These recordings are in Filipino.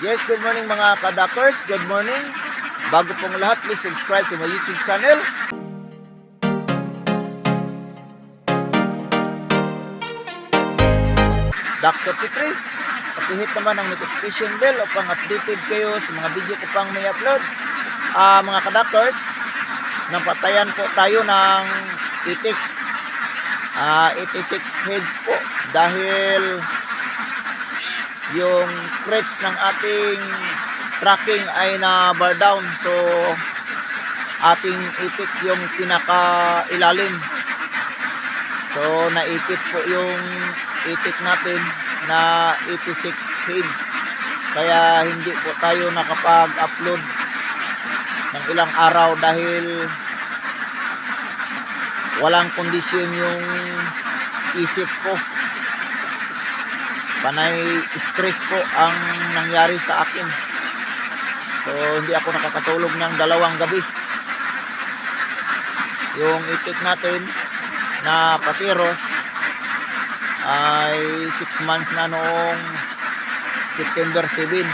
Yes, good morning mga kadakers. Good morning. Bago pong lahat, please subscribe to my YouTube channel. Dr. Petri, pakihit naman ang notification bell upang updated kayo sa mga video ko pang may upload. Ah, mga kadakers, napatayan po tayo ng itik. Ah, 86 heads po dahil yung crates ng ating tracking ay na bar down. So ating itik yung pinaka ilalim so naipit po yung itik natin na 86 heads kaya hindi po tayo nakapag upload ng ilang araw dahil walang kondisyon yung isip ko panay stress po ang nangyari sa akin. So, hindi ako nakakatulog ng dalawang gabi. Yung itik natin na patiros ay 6 months na noong September 7.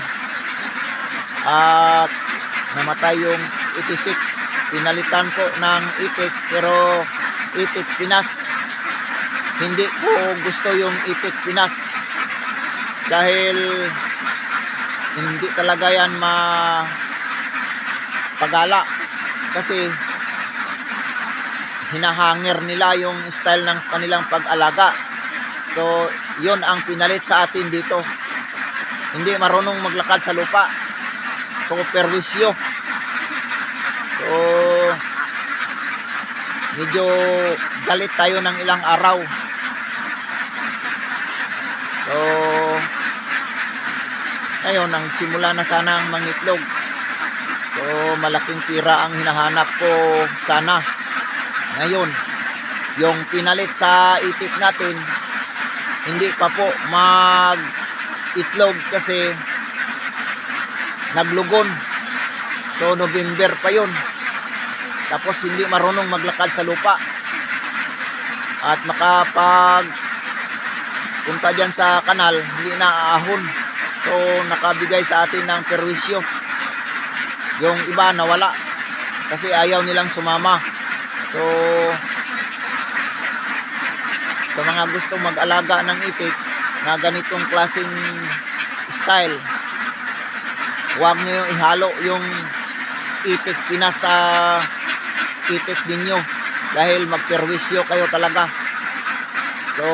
At namatay yung 86. Pinalitan po ng itik pero itik Pinas. Hindi ko gusto yung itik Pinas dahil hindi talaga yan ma pagala. Kasi hinahangir nila yung style ng kanilang pag-alaga. So yon ang pinalit sa atin dito. Hindi marunong maglakad sa lupa. So perwisyo. So medyo galit tayo ng ilang araw so ngayon, ang simula na sana ang mangitlog. So, malaking pira ang hinahanap ko sana. Ngayon, yung pinalit sa itik natin, hindi pa po mag itlog kasi naglugon. So, November pa yon. Tapos, hindi marunong maglakad sa lupa. At makapag punta dyan sa kanal, hindi na aahon. So, nakabigay sa atin ng perwisyo. Yung iba nawala kasi ayaw nilang sumama. So, sa mga gustong mag-alaga ng itik na ganitong klaseng style, huwag nyo ihalo yung itik Pinas sa itik ninyo dahil magperwisyo kayo talaga. So,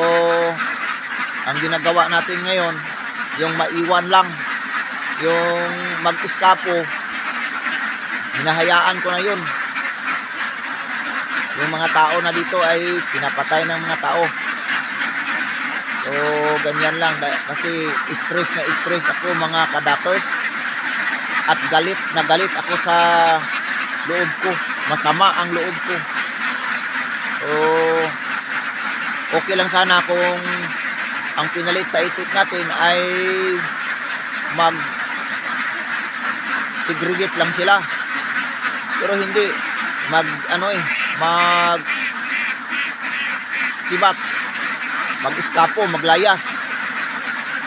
ang ginagawa natin ngayon, yung maiwan lang. Yung mag-eskapo hinahayaan ko na yun. Yung mga tao na dito ay pinapatay ng mga tao. So ganyan lang. Kasi stress na stress ako mga kadakers at galit na galit ako sa loob ko. Masama ang loob ko. So okay lang sana kung ang pinalit sa itik natin ay mag segregate lang sila. Pero hindi mag ano eh mag sibat mag iskapo maglayas.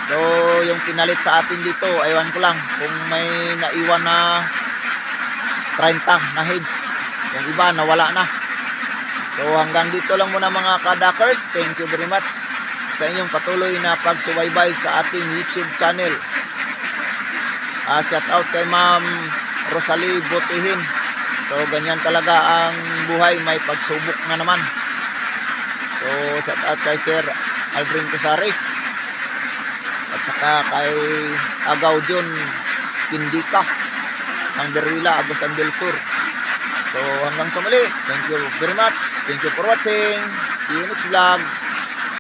So yung pinalit sa atin dito aywan ko lang kung may naiwan na 30 na heads. Yung iba nawala na. So hanggang dito lang muna mga kadakers thank you very much sa inyong patuloy na pagsubaybay sa ating YouTube channel. Uh, shout out kay Ma'am Rosalie Botihin. So ganyan talaga ang buhay, may pagsubok na naman. So shout out kay Sir Aldrin Casares. At saka kay Agaw John Kindika ng Berwila, Agusan del Sur. So hanggang sa muli, thank you very much. Thank you for watching. See you next vlog.